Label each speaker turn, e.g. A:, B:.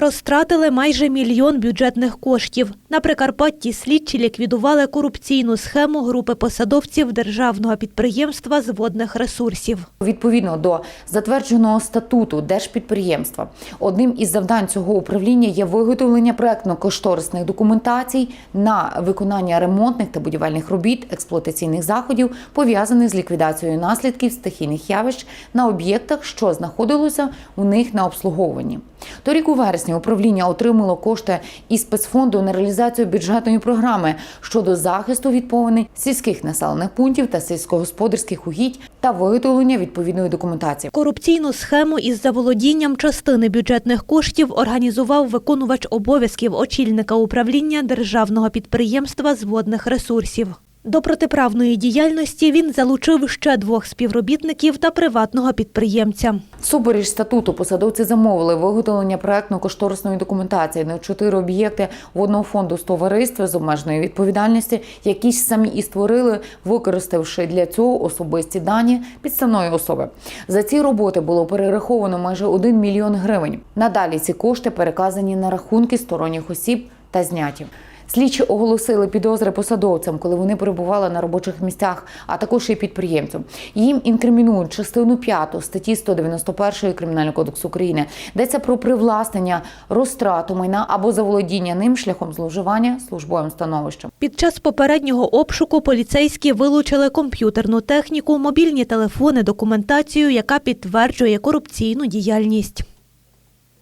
A: Розтратили майже мільйон бюджетних коштів. На Прикарпатті слідчі ліквідували корупційну схему групи посадовців державного підприємства з водних ресурсів.
B: Відповідно до затвердженого статуту держпідприємства, одним із завдань цього управління є виготовлення проектно-кошторисних документацій на виконання ремонтних та будівельних робіт, експлуатаційних заходів, пов'язаних з ліквідацією наслідків стихійних явищ на об'єктах, що знаходилося у них на обслуговуванні. Торік у вересні управління отримало кошти із спецфонду на реалізацію бюджетної програми щодо захисту від повеней сільських населених пунктів та сільськогосподарських угідь та виготовлення відповідної документації.
A: Корупційну схему із заволодінням частини бюджетних коштів організував виконувач обов'язків очільника управління державного підприємства з водних ресурсів. До протиправної діяльності він залучив ще двох співробітників та приватного підприємця.
B: Всупереч статуту посадовці замовили виготовлення проектно-кошторисної документації на чотири об'єкти водного фонду з товариства з обмеженої відповідальності, які ж самі і створили, використавши для цього особисті дані підставної особи. За ці роботи було перераховано майже 1 мільйон гривень. Надалі ці кошти переказані на рахунки сторонніх осіб та зняті. Слідчі оголосили підозри посадовцям, коли вони перебували на робочих місцях, а також і підприємцям. Їм інкримінують частину 5 статті 191 Кримінального кодексу України, йдеться про привласнення, розтрату майна або заволодіння ним шляхом зловживання службовим становищем.
A: Під час попереднього обшуку поліцейські вилучили комп'ютерну техніку, мобільні телефони, документацію, яка підтверджує корупційну діяльність.